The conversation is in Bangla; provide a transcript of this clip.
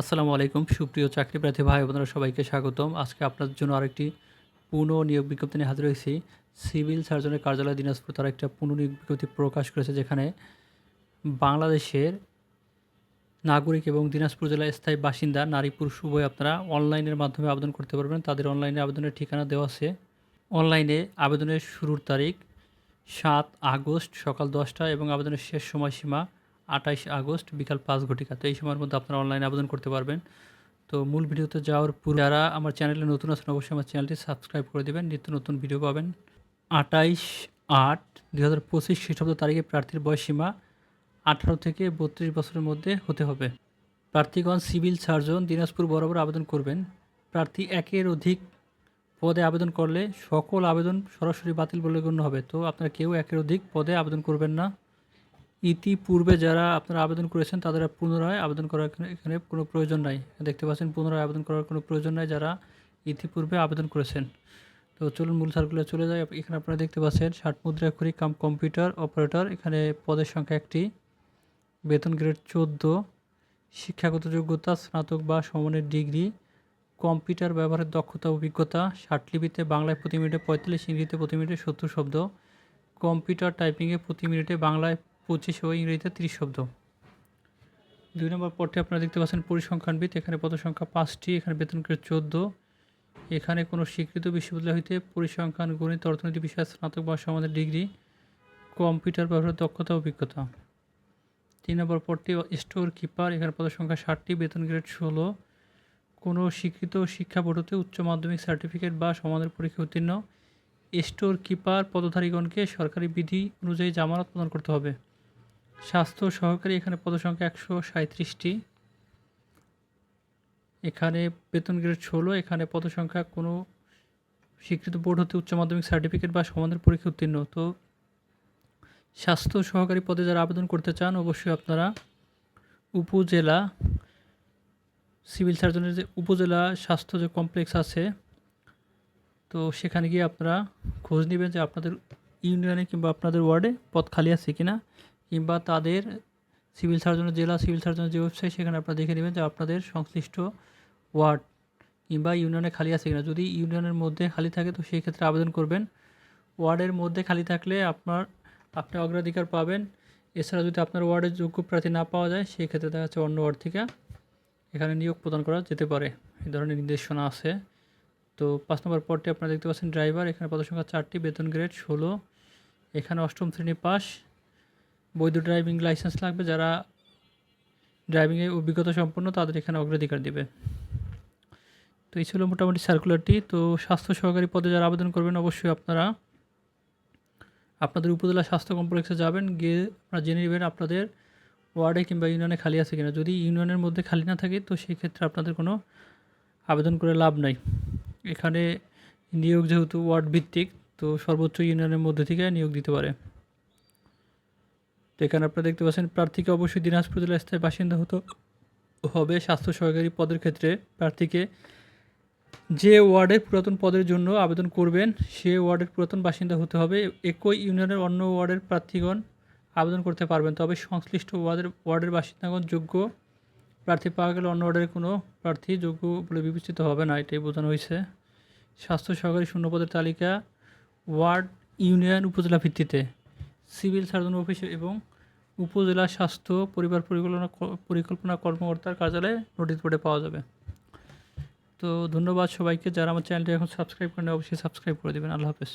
আসসালামু আলাইকুম। সুপ্রিয় চাকরি প্রার্থী ভাই বোনেরা, সবাইকে স্বাগতম। আজকে আপনাদের জন্য আরেকটি পুনঃ নিয়োগ বিজ্ঞপ্তি নিয়ে হাজির হয়েছি। সিভিল সার্জনের কার্যালয় দিনাজপুর তারা একটা পুনঃ নিয়োগ বিজ্ঞপ্তি প্রকাশ করেছে, যেখানে বাংলাদেশের নাগরিক এবং দিনাজপুর জেলার স্থায়ী বাসিন্দা, নারী পুরুষ, উভয় আপনারা অনলাইনের মাধ্যমে আবেদন করতে পারবেন। তাদের অনলাইনে আবেদনের ঠিকানা দেওয়া আছে। অনলাইনে আবেদনের শুরুর তারিখ সাত আগস্ট সকাল দশটা এবং আবেদনের শেষ সময়সীমা আঠাইশ আগস্ট বিকাল পাঁচ ঘটিকা। তো এই সময়ের মধ্যে আপনারা অনলাইনে আবেদন করতে পারবেন। তো মূল ভিডিওতে যাওয়ার পূর্বে যারা আমার চ্যানেলে নতুন আছেন, অবশ্যই আমার চ্যানেলটি সাবস্ক্রাইব করে দেবেন। নিত্য নতুন ভিডিও পাবেন। আটাইশ আট দু হাজার পঁচিশ খ্রিস্টাব্দ তারিখে প্রার্থীর বয়সীমা আঠারো থেকে বত্রিশ বছরের মধ্যে হতে হবে। প্রার্থীগণ সিভিল সার্জন দিনাজপুর বরাবর আবেদন করবেন। প্রার্থী একের অধিক পদে আবেদন করলে সকল আবেদন সরাসরি বাতিল বলে গণ্য হবে। তো আপনারা কেউ একের অধিক পদে আবেদন করবেন না। ইতিপূর্বে যারা আপনারা আবেদন করেছেন, তাদের পুনরায় আবেদন করার এখানে- কোনো প্রয়োজন নাই। দেখতে পাচ্ছেন, পুনরায় আবেদন করার কোনো প্রয়োজন নাই যারা ইতিপূর্বে আবেদন করেছেন। তো চলুন মূল সার্কুলার চলে যায় এখানে আপনারা দেখতে পাচ্ছেন, ষাট মুদ্রা করি কাম কম্পিউটার অপারেটর এখানে পদের সংখ্যা একটি। বেতন গ্রেড চোদ্দ। শিক্ষাগত যোগ্যতা, স্নাতক বা সমানের ডিগ্রি। কম্পিউটার ব্যবহারের দক্ষতা, অভিজ্ঞতা ষাটলিপিতে বাংলায় প্রতি মিনিটে পঁয়তাল্লিশ, ইংরেজিতে প্রতি মিনিটে সত্তর শব্দ। কম্পিউটার টাইপিংয়ে প্রতি মিনিটে বাংলায় পঁচিশ ও ইংরেজিতে তিরিশ শব্দ। দুই নম্বর পদটি আপনারা দেখতে পাচ্ছেন পরিসংখ্যানবিদ। এখানে পদ সংখ্যা পাঁচটি, এখানে বেতন গ্রেড চোদ্দ। এখানে কোনো স্বীকৃত বিশ্ববিদ্যালয় হইতে পরিসংখ্যান, গণিত, অর্থনীতি, বিষয়ে, স্নাতক বা সমাজের ডিগ্রি, কম্পিউটার ব্যবহারের দক্ষতা, অভিজ্ঞতা। তিন নম্বর পদটি স্টোর কিপার, এখানে পদ সংখ্যা ষাটটি, বেতন গ্রেড ষোলো। কোনো স্বীকৃত শিক্ষা বোর্ড হতে উচ্চ মাধ্যমিক সার্টিফিকেট বা সমানের পরীক্ষা উত্তীর্ণ। স্টোর কিপার পদধারীগণকে সরকারি বিধি অনুযায়ী জামানত প্রদান করতে হবে। স্বাস্থ্য সহকারী এখানে পদসংখ্যা একশো সাঁত্রিশটি এখানে বেতন গ্রেড ষোলো, এখানে পদসংখ্যা কোনো স্বীকৃত বোর্ড হতে উচ্চ মাধ্যমিক সার্টিফিকেট বা সমানের পরীক্ষা উত্তীর্ণ। তো স্বাস্থ্য সহকারী পদে যারা আবেদন করতে চান, অবশ্যই আপনারা উপজেলা সিভিল সার্জনের যে উপজেলা স্বাস্থ্য যে কমপ্লেক্স আছে, তো সেখানে গিয়ে আপনারা খোঁজ নেবেন যে আপনাদের ইউনিয়নে কিংবা আপনাদের ওয়ার্ডে পদ খালি আছে কিনা। কিংবা তাদের সিভিল সার্জনের জেলা সিভিল সার্জনের যে ওয়েবসাইট সেখানে আপনারা দেখে নেবেন যে আপনাদের সংশ্লিষ্ট ওয়ার্ড কিংবা ইউনিয়নে খালি আছে কিনা। যদি ইউনিয়নের মধ্যে খালি থাকে, তো সেই ক্ষেত্রে আবেদন করবেন। ওয়ার্ডের মধ্যে খালি থাকলে আপনার, আপনি অগ্রাধিকার পাবেন। এছাড়া যদি আপনার ওয়ার্ডের যোগ্য প্রার্থী না পাওয়া যায়, সেই ক্ষেত্রে দেখা যাচ্ছে অন্য ওয়ার্ড থেকে এখানে নিয়োগ প্রদান করা যেতে পারে। এই ধরনের নির্দেশনা আছে। তো পাঁচ নম্বর পদটি আপনারা দেখতে পাচ্ছেন, ড্রাইভার। এখানে পদ সংখ্যা চারটি, বেতন গ্রেড ষোলো। এখানে অষ্টম শ্রেণি পাস। বৈধ ড্রাইভিং লাইসেন্স লাগবে, যারা ড্রাইভিংয়ে অভিজ্ঞতা সম্পন্ন, তাদের এখানে অগ্রাধিকার দিবে। তো এই ছিল মোটামুটি সার্কুলারটি তো স্বাস্থ্য সহকারী পদে যারা আবেদন করবেন, অবশ্যই আপনারা আপনাদের উপজেলা স্বাস্থ্য কমপ্লেক্সে যাবেন, গিয়ে আপনারা জেনে নেবেন আপনাদের ওয়ার্ডে কিংবা ইউনিয়নে খালি আছে কিনা। যদি ইউনিয়নের মধ্যে খালি না থাকে, তো সেই ক্ষেত্রে আপনাদের কোনো আবেদন করে লাভ নাই। এখানে নিয়োগ যেহেতু ওয়ার্ড ভিত্তিক তো সর্বোচ্চ ইউনিয়নের মধ্যে থেকে নিয়োগ দিতে পারে। তো এখানে আপনারা দেখতে পাচ্ছেন, প্রার্থীকে অবশ্যই দিনাজপুর জেলার স্থায়ী বাসিন্দা হতে হবে স্বাস্থ্য সহকারী পদের ক্ষেত্রে। প্রার্থীকে যে ওয়ার্ডের পুরাতন পদের জন্য আবেদন করবেন, সে ওয়ার্ডের পুরাতন বাসিন্দা হতে হবে। একই ইউনিয়নের অন্য ওয়ার্ডের প্রার্থীগণ আবেদন করতে পারবেন। তবে সংশ্লিষ্ট ওয়ার্ডের ওয়ার্ডের বাসিন্দাগণ যোগ্য প্রার্থী পাওয়া গেলে অন্য ওয়ার্ডের কোনো প্রার্থী যোগ্য বলে বিবেচিত হবে না। এটাই বোঝানো হয়েছে। স্বাস্থ্য সহকারী শূন্যপদের তালিকা ওয়ার্ড ইউনিয়ন উপজেলা ভিত্তিতে। সিভিল সার্জন অফিসে এবং উপজেলা স্বাস্থ্য পরিবার পরিকল্পনা পরিকল্পনা কর্মকর্তার কার্যালয়ে নোটিশ বোর্ডে পাওয়া যাবে। তো ধন্যবাদ সবাইকে, যারা আমার চ্যানেলটি এখন সাবস্ক্রাইব করেন অবশ্যই সাবস্ক্রাইব করে দেবেন। আল্লাহ হাফেজ।